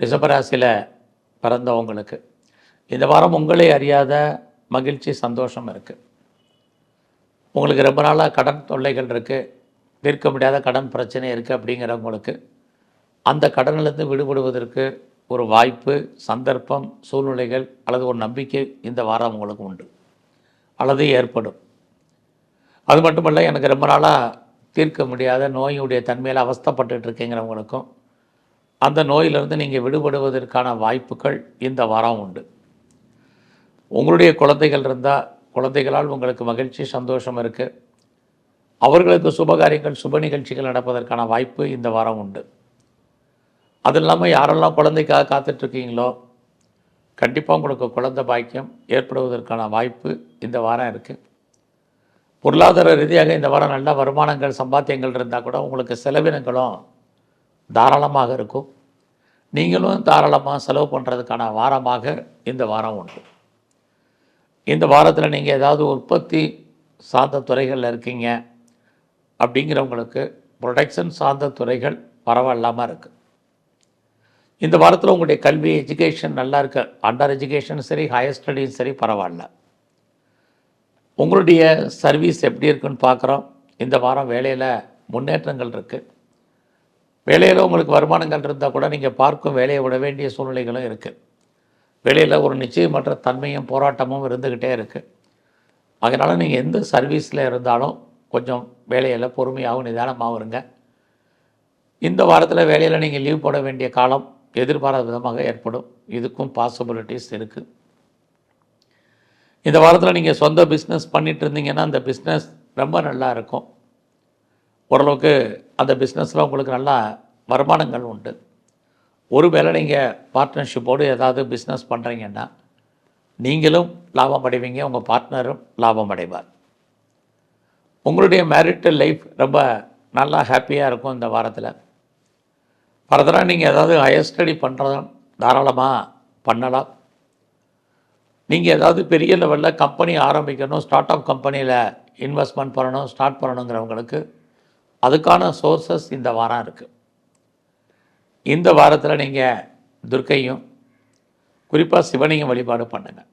ரிஷபராசியில் பிறந்தவங்களுக்கு இந்த வாரம் உங்களை அறியாத மகிழ்ச்சி சந்தோஷம் இருக்குது உங்களுக்கு ரொம்ப நாளாக கடன் தொல்லைகள் இருக்குது தீர்க்க முடியாத கடன் பிரச்சனை இருக்குது அப்படிங்கிறவங்களுக்கு அந்த கடனிலிருந்து விடுபடுவதற்கு ஒரு வாய்ப்பு சந்தர்ப்பம் சூழ்நிலைகள் அல்லது ஒரு நம்பிக்கை இந்த வாரம் உங்களுக்கு உண்டு. அல்லது ஏற்படும். அது மட்டுமல்ல எனக்கு ரொம்ப நாளாக தீர்க்க முடியாத நோயுடைய தன்மையில் அவஸ்தப்பட்டு இருக்கேங்கிறவங்களுக்கும் அந்த நோயிலிருந்து நீங்கள் விடுபடுவதற்கான வாய்ப்புகள் இந்த வாரம் உண்டு. உங்களுடைய குழந்தைகள் இருந்தால் குழந்தைகளால் உங்களுக்கு மகிழ்ச்சி சந்தோஷம் இருக்குது அவர்களுக்கு சுபகாரியங்கள் சுப நிகழ்ச்சிகள் நடப்பதற்கான வாய்ப்பு இந்த வாரம் உண்டு. அது இல்லாமல் யாரெல்லாம் குழந்தைக்காக காத்துட்ருக்கீங்களோ கண்டிப்பாக உங்களுக்கு குழந்தை பாக்கியம் ஏற்படுவதற்கான வாய்ப்பு இந்த வாரம் இருக்குது பொருளாதார ரீதியாக இந்த வாரம் நல்ல வருமானங்கள் சம்பாத்தியங்கள் இருந்தால் கூட உங்களுக்கு செலவினங்களும் தாராளமாக இருக்கும். நீங்களும் தாராளமாக செலவு பண்ணுறதுக்கான வாரமாக இந்த வாரம் உண்டு. இந்த வாரத்தில் நீங்கள் ஏதாவது உற்பத்தி சார்ந்த துறைகளில் இருக்கீங்க அப்படிங்கிறவங்களுக்கு ப்ரொடக்ஷன் சார்ந்த துறைகள் பரவாயில்லாமல் இருக்குது இந்த வாரத்தில் உங்களுடைய கல்வி எஜுகேஷன் நல்லா இருக்கு. அண்டர் எஜுகேஷன் சரி ஹையர் ஸ்டடீஸ் சரி பரவாயில்ல. உங்களுடைய சர்வீஸ் எப்படி இருக்குன்னு பார்க்குறோம். இந்த வாரம் வேலையில் முன்னேற்றங்கள் இருக்குது வேலையில் உங்களுக்கு வருமானங்கள் இருந்தால் கூட நீங்கள் பார்க்கும் வேலையை விட வேண்டிய சூழ்நிலைகளும் இருக்குது வேலையில் ஒரு நிச்சயமற்ற தன்மையும் போராட்டமும் இருந்துக்கிட்டே இருக்குது அதனால் நீங்கள் எந்த சர்வீஸில் இருந்தாலும் கொஞ்சம் வேலையில் பொறுமையாகவும் நிதானமாகவும் இருங்க. இந்த வாரத்தில் வேலையில் நீங்கள் லீவ் போட வேண்டிய காலம் எதிர்பாராத விதமாக ஏற்படும். இதுக்கும் பாசிபிலிட்டிஸ் இருக்குது இந்த வாரத்தில் நீங்கள் சொந்த பிஸ்னஸ் பண்ணிகிட்டு இருந்தீங்கன்னா அந்த பிஸ்னஸ் ரொம்ப நல்லா இருக்கும். ஓரளவுக்கு அந்த பிஸ்னஸில் உங்களுக்கு நல்லா வருமானங்கள் உண்டு. ஒருவேளை நீங்கள் பார்ட்னர்ஷிப்போடு ஏதாவது பிஸ்னஸ் பண்ணுறீங்கன்னா நீங்களும் லாபம் அடைவீங்க உங்கள் பார்ட்னரும் லாபம் அடைவார். உங்களுடைய மேரிட்டல் லைஃப் ரொம்ப நல்லா ஹாப்பியாக இருக்கும் இந்த வாரத்தில். ஃபர்தராக நீங்கள் ஏதாவது ஹையர் ஸ்டடி பண்ணுறதும் தாராளமாக பண்ணலாம். நீங்கள் ஏதாவது பெரிய லெவலில் கம்பெனி ஆரம்பிக்கணும் ஸ்டார்ட் அப் கம்பெனியில் இன்வெஸ்ட்மெண்ட் பண்ணணும் ஸ்டார்ட் பண்ணணுங்கிறவங்களுக்கு அதுக்கான சோர்சஸ் இந்த வாரம் இருக்குது இந்த வாரத்தில் நீங்கள் துர்க்கையும் குறிப்பாக சிவனையும் வழிபாடு பண்ணுங்கள்